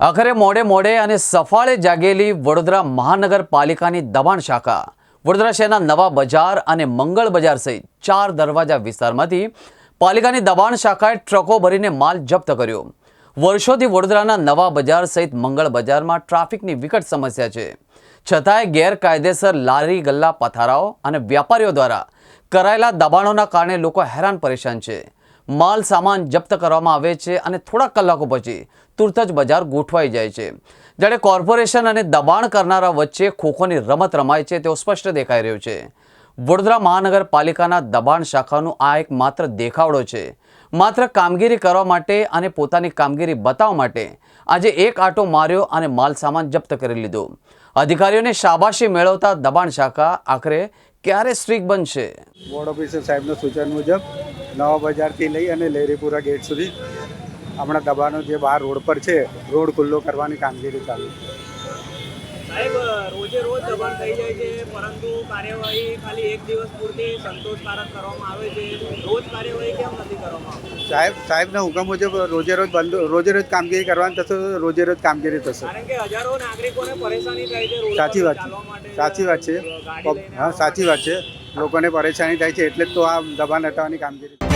આખરે મોડે મોડે અને સફાળે જાગેલી વડોદરા મહાનગરપાલિકાની દબાણ શાખા, વડોદરા શહેરના નવા બજાર અને મંગળ બજાર સહિત ચાર દરવાજા વિસ્તારમાંથી પાલિકાની દબાણ શાખાએ ટ્રકો ભરીને માલ જપ્ત કર્યો. વર્ષોથી વડોદરાના નવા બજાર સહિત મંગળ બજારમાં ટ્રાફિકની વિકટ સમસ્યા છે. છતાંય ગેરકાયદેસર લારી, ગલ્લા, પથારાઓ અને વ્યાપારીઓ દ્વારા કરાયેલા દબાણોના કારણે લોકો હેરાન પરેશાન છે. માલ સામાન જપ્ત કરવામાં આવે છે અને થોડા કલાકો પછી તુરત જ બજાર ગોઠવાઈ જાય છે. જ્યારે કોર્પોરેશન અને દબાણ કરનારા વચ્ચે ખોખોની રમત રમાય છે, તેઓ સ્પષ્ટ દેખાઈ રહ્યું છે. વડોદરા મહાનગરપાલિકાના દબાણ શાખાનું આ એક માત્ર દેખાવડો છે. માત્ર કામગીરી કરવા માટે અને પોતાની કામગીરી બતાવવા માટે આજે એક આટો માર્યો અને માલ સામાન જપ્ત કરી લીધો. અધિકારીઓને શાબાશી મેળવતા દબાણ શાખા આખરે ક્યારે સ્ટ્રીક બનશે? બોર્ડ ઓફિસર સાહેબના સૂચન મુજબ નવા બજારથી લઈ અને લહેરીપુરા ગેટ સુધી હમણાં દબાણો જે બહાર રોડ પર છે રોડ ખુલ્લો કરવાની કામગીરી ચાલુ સાહેબ રોજે રોજ દબાણ થઈ જાય છે પરંતુ કાર્યવાહી ખાલી એક દિવસ પૂરતી સંતોષકારક કરવામાં આવે છે. રોજ કાર્યવાહી કેમ નથી કરવામાં આવતી? સાહેબ સાહેબના હુકમ મુજબ રોજે રોજ બંધ રોજે રોજ કામગીરી કરવાની થશે રોજે રોજ કામગીરી થશે. કારણ કે હજારો નાગરિકોને પરેશાની થાય છે સાચી વાત છે સાચી વાત છે. હા સાચી વાત છે. લોકોને પરેશાની થાય છે એટલે જ તો આ દબાણ હટાવવાની કામગીરી